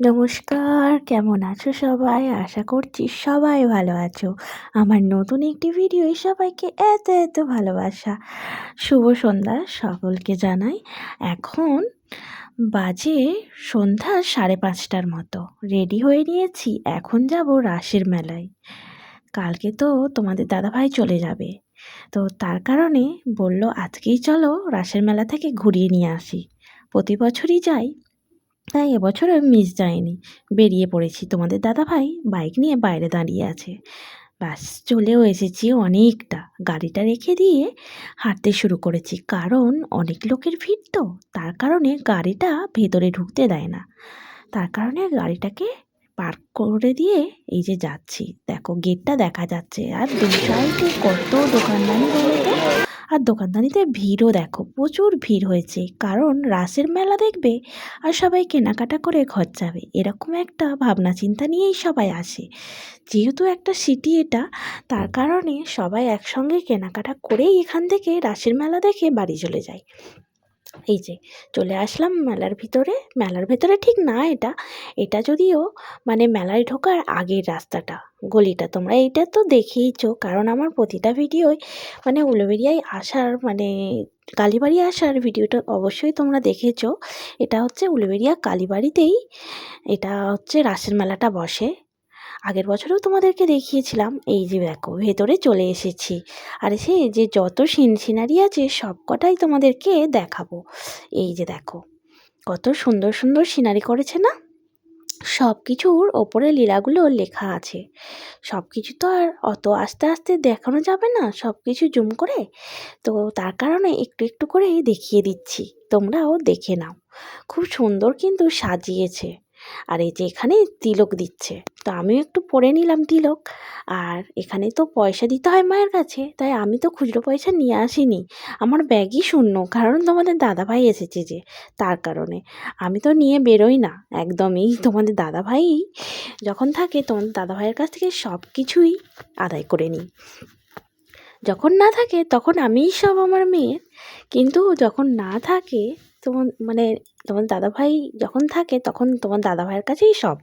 নমস্কার, কেমন আছো সবাই? আশা করছি সবাই ভালো আছো। আমার নতুন একটি ভিডিও সবাইকে এত এত ভালোবাসা। শুভ সন্ধ্যা সকলকে জানাই। এখন বাজে সন্ধ্যা সাড়ে পাঁচটার মতো। রেডি হয়ে নিয়েছি, এখন যাব রাসের মেলায়। কালকে তো তোমাদের দাদাভাই চলে যাবে। তো তার কারণে বলল, আজকেই চলো রাসের মেলা থেকে ঘুরিয়ে নিয়ে আসি। প্রতি বছরই যাই। তাই এবছরও মিস যায়নি বেরিয়ে পড়েছি। তোমাদের দাদাভাই বাইক নিয়ে বাইরে দাঁড়িয়ে আছে। বাস চলেও এসেছি অনেকটা। গাড়িটা রেখে দিয়ে হাঁটতে শুরু করেছি। কারণ অনেক লোকের ভিড় তো। তার কারণে গাড়িটা ভেতরে ঢুকতে দেয় না। তার কারণে গাড়িটাকে পার্ক করে দিয়ে এই যে যাচ্ছি। দেখো গেটটা দেখা যাচ্ছে। আর দু সাইডে কত দোকানদানি বলতে আর দোকানদানিতে ভিড়ও দেখো, প্রচুর ভিড় হয়েছে। কারণ রাসের মেলা দেখবে আর সবাই কেনাকাটা করে ঘর যাবে। এরকম একটা ভাবনা চিন্তা নিয়েই সবাই আসে। যেহেতু একটা সিটি এটা, তার কারণে সবাই একসঙ্গে কেনাকাটা করেই এখান থেকে রাসের মেলা দেখে বাড়ি চলে যায়। এই যে চলে আসলাম মেলার ভিতরে। মেলার ভেতরে ঠিক না এটা। এটা যদিও মানে মেলায় ঢোকার আগের রাস্তাটা, গলিটা। তোমরা এইটা তো দেখেইছো, কারণ আমার প্রতিটা ভিডিওই মানে উলুবেরিয়ায় আসার মানে কালীবাড়ি আসার ভিডিওটা অবশ্যই তোমরা দেখেছ। এটা হচ্ছে উলুবেরিয়া কালীবাড়িতেই, এটা হচ্ছে রাসের মেলাটা বসে। আগের বছরেও তোমাদেরকে দেখিয়েছিলাম, এই যে দেখো ভেতরে চলে এসেছি। আর এসে যে যত সিন সিনারি আছে সব কটাই তোমাদেরকে দেখাবো। এই যে দেখো, কত সুন্দর সুন্দর সিনারি করেছে না? সব কিছুর ওপরে লীলাগুলো লেখা আছে। সব কিছু তো আর অত আস্তে আস্তে দেখানো যাবে না সব কিছু জুম করে। তো তার কারণে একটু একটু করে দেখিয়ে দিচ্ছি, তোমরাও দেখে নাও। খুব সুন্দর কিন্তু সাজিয়েছে। আর এই যে এখানে তিলক দিচ্ছে। তো আমিও একটু পরে নিলাম তিলক। আর এখানে তো পয়সা দিতে হয় মায়ের কাছে, তাই আমি তো খুচরো পয়সা নিয়ে আসিনি। আমার ব্যাগই শূন্য, কারণ তোমাদের দাদাভাই এসেছে যে, তার কারণে। আমি তো নিয়ে বেরোই না, একদমই তোমাদের দাদাভাই যখন থাকে তোমাদের দাদাভাইয়ের কাছ থেকে সব কিছুই আদায় করে নিই। যখন না থাকে তখন আমিই সব আমার মেয়ের, কিন্তু যখন না থাকে তোমার মানে তোমার দাদাভাই যখন থাকে তখন তোমার দাদাভাইয়ের কাছেই সব।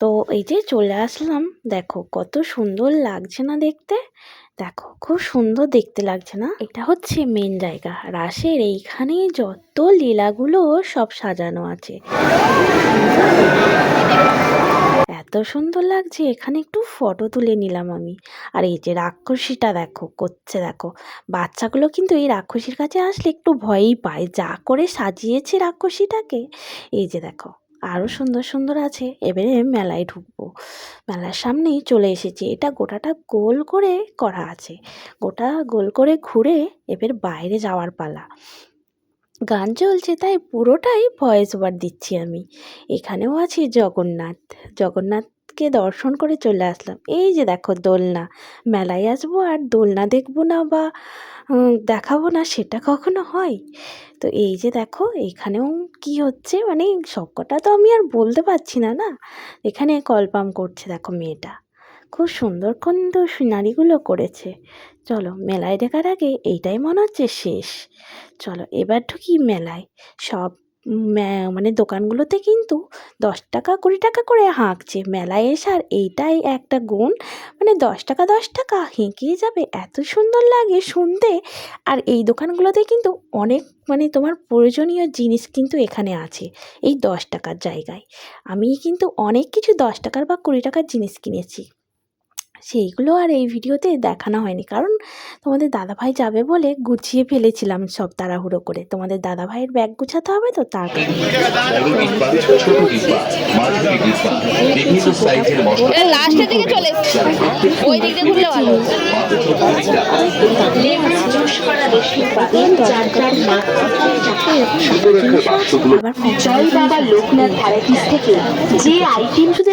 তো এই যে চলে আসলাম, দেখো কত সুন্দর লাগছে না দেখতে? দেখো খুব সুন্দর দেখতে লাগছে না? এটা হচ্ছে মেন জায়গা। রাসের এইখানে যত লীলাগুলো সব সাজানো আছে। এত সুন্দর লাগছে, এখানে একটু ফটো তুলে নিলাম আমি। আর এই যে রাক্ষসীটা দেখো, করছে দেখো। বাচ্চাগুলো কিন্তু এই রাক্ষসীর কাছে আসলে একটু ভয়ই পায়, যা করে সাজিয়েছে রাক্ষসীটাকে। এই যে দেখো আরও সুন্দর সুন্দর আছে। এবারে মেলায় ঢুকবো। মেলার সামনেই চলে এসেছি। এটা গোটাটা গোল করে করা আছে। গোটা গোল করে ঘুরে এবার বাইরে যাওয়ার পালা। গান চলছে, তাই পুরোটাই ভয়েস ওভার দিচ্ছি আমি। এখানেও আছি জগন্নাথ। জগন্নাথকে দর্শন করে চলে আসলাম। এই যে দেখো দোলনা। মেলায় আসব আর দোলনা দেখব না বা দেখাবো না, সেটা কখনো হয়? তো এই যে দেখো, এখানেও কি হচ্ছে? মানে সবকটা তো আমি আর বলতে পারছি না না? এখানে কলপাম করছে, দেখো মেয়েটা। খুব সুন্দর সুন্দর সিনারিগুলো করেছে। চলো, মেলায় দেখার আগে এইটাই মনে হচ্ছে শেষ। চলো, এবার ঢুকি মেলায়। সব মানে দোকানগুলোতে কিন্তু দশ টাকা, কুড়ি টাকা করে হাঁকছে। মেলায় এসে আর এইটাই একটা গুণ মানে দশ টাকা দশ টাকা হেঁকিয়ে যাবে। এত সুন্দর লাগে শুনতে। আর এই দোকানগুলোতে কিন্তু অনেক মানে তোমার প্রয়োজনীয় জিনিস কিন্তু এখানে আছে, এই দশ টাকার জায়গায়। আমি কিন্তু অনেক কিছু দশ টাকার বা কুড়ি টাকার জিনিস কিনেছি। সেইগুলো আর এই ভিডিওতে দেখানো হয়নি। কারণ তোমাদের দাদাভাই যাবে বলে গুছিয়ে ফেলেছিলাম সব তাড়াহুড়ো করে। তোমাদের দাদাভাইয়ের ব্যাগ গুছাতে হবে তো তার কারণে। ছোট ডিব্বা মাঝারি ডিব্বা বিভিন্ন সাইজের মশলা এটা লাস্টের দিকে চলে এসছে। ওই দিক দিয়ে ঘুরলে ভালো সুন্দর বাক্সগুলো আবার জয় বাবা লোকনাথ ভ্যারাইটিস থেকে যে আইটেম শুধু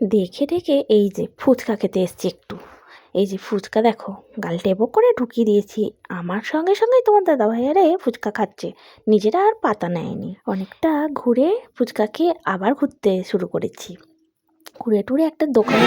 দেখে দেখে এই যে ফুচকা খেতে এসছি একটু। এই যে ফুচকা দেখো, গাল টেবো করে ঢুকিয়ে দিয়েছি। আমার সঙ্গে সঙ্গেই তোমার দাদা ভাইয়ারে ফুচকা খাচ্ছে। নিজেরা আর পাতা নেয়নি। অনেকটা ঘুরে ফুচকা খেয়ে আবার ঘুরতে শুরু করেছি। ঘুরে টুরে একটা দোকানে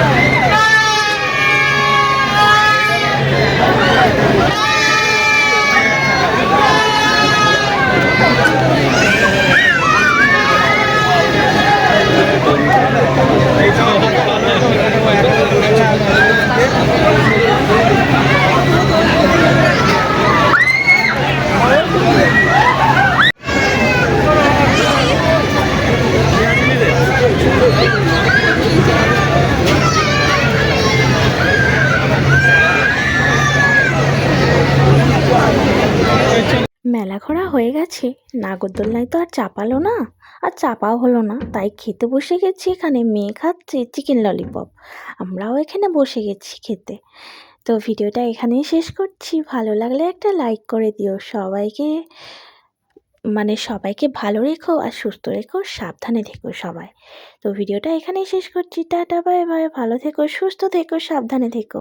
Yeah. মেলা ঘোরা হয়ে গেছে। নাগরদোলনায় তো আর চাপালো না। আর চাপাও হলো না। তাই খেতে বসে গেছি এখানে মেয়ে খাচ্ছে চিকেন ললিপপ। আমরাও এখানে বসে গেছি খেতে। তো ভিডিওটা এখানেই শেষ করছি। ভালো লাগলে একটা লাইক করে দিও। সবাইকে মানে সবাইকে ভালো রেখো আর সুস্থ রেখো, সাবধানে থেকো সবাই। তো ভিডিওটা এখানেই শেষ করছি। Tata, bye bye. ভালো থেকো, সুস্থ থেকো, সাবধানে থেকো।